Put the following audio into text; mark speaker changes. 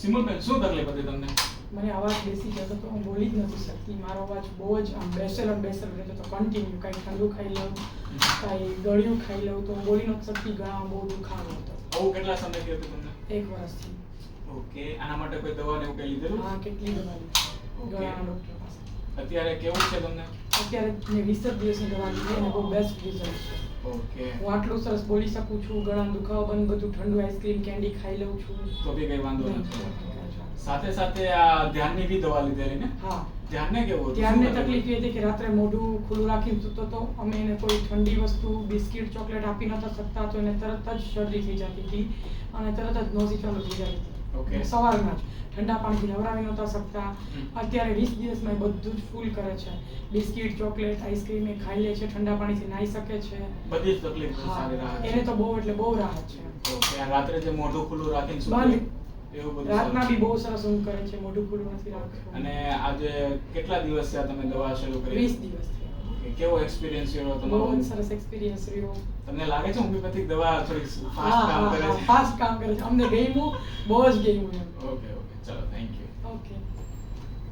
Speaker 1: સિમલબેન શું તકલીફ હતી તમને?
Speaker 2: મને અવાજ બેસી જતો તો હું બોલી જ નથી શકતી. મારો અવાજ બહુ જ આમ બેસેલ અને બેસેલ રહેતો તો કન્ટિન્યુ કાંઈ ઠંડુ ખાઈ લઉં કાંઈ ગળ્યું ખાઈ લઉં તો હું બોલી નથી શકતી. ગળામાં બહુ દુખાવો હતો.
Speaker 1: આવું કેટલા સમયથી હતું તમને?
Speaker 2: એક વર્ષથી.
Speaker 1: ઓકે આના માટે કોઈ દવા ને એવું કઈ લીધેલું?
Speaker 2: હા કેટલી દવા લીધી. ગળાના ડૉક્ટર પાસે.
Speaker 1: અત્યારે કેવું છે તમને?
Speaker 2: અત્યારે મેં વીસ જ દિવસની દવા લીધી અને બહુ બેસ્ટ રિઝલ્ટ છે.
Speaker 1: ઓકે
Speaker 2: હું આટલું સરસ બોલી શકું છું ગળાનો દુખાવો બંધ બધું ઠંડુ આઈસ્ક્રીમ કેન્ડી ખાઈ લઉં છું.
Speaker 1: તો બી કઈ વાંધો નથી. સાથે સાથે આ ધ્યાનની બી દવા લીધેલી ને?
Speaker 2: હા.
Speaker 1: ધ્યાનને કેવો ધ્યાનને
Speaker 2: તકલીફ એ હતી કે રાત્રે મોઢું ખુલ્લું રાખીને સૂતો તો અમે એને કોઈ ઠંડી વસ્તુ બિસ્કિટ ચોકલેટ આપી નતા શકતા તો એને તરત જ શરદી થઈ જતી હતી અને તરત જ નોઝી ચાલુ થઈ જતી
Speaker 1: ઓકે.
Speaker 2: હતી સવારમાં જ. ઠંડા પાણીથી નવરાવી નહોતા શકતા. અત્યારે વીસ દિવસમાં બધું જ ફૂલ કરે છે. બિસ્કિટ ચોકલેટ આઈસ્ક્રીમ એ ખાઈ લે છે. ઠંડા પાણીથી નાહી શકે છે.
Speaker 1: બધી જ તકલીફ
Speaker 2: એને તો બહુ એટલે બહુ રાહત છે.
Speaker 1: રાત્રે જે મોઢું ખુલ્લું રાખીને
Speaker 2: બંધ.
Speaker 1: એવું બધું
Speaker 2: રાતના બી બહુ સરસ ઊંઘ કરે છે મોઢું ખુલ્લું નથી રાખતું.
Speaker 1: અને આજે કેટલા દિવસ થયા તમે દવા શરૂ કરી?
Speaker 2: વીસ દિવસ.
Speaker 1: કેવો એક્સપિરિયન્સ રહ્યો તમારો?
Speaker 2: બહુ સરસ એક્સપિરિયન્સ રહ્યો.
Speaker 1: તમને લાગે છે હોમિયોપેથિક દવા
Speaker 2: થોડીક
Speaker 1: ફાસ્ટ કામ કરે છે?
Speaker 2: ફાસ્ટ કામ કરે છે. અમને ગમ્યું બહુ જ ગમ્યું ઓકે
Speaker 1: ઓકે ચલો થેન્ક યુ ઓકે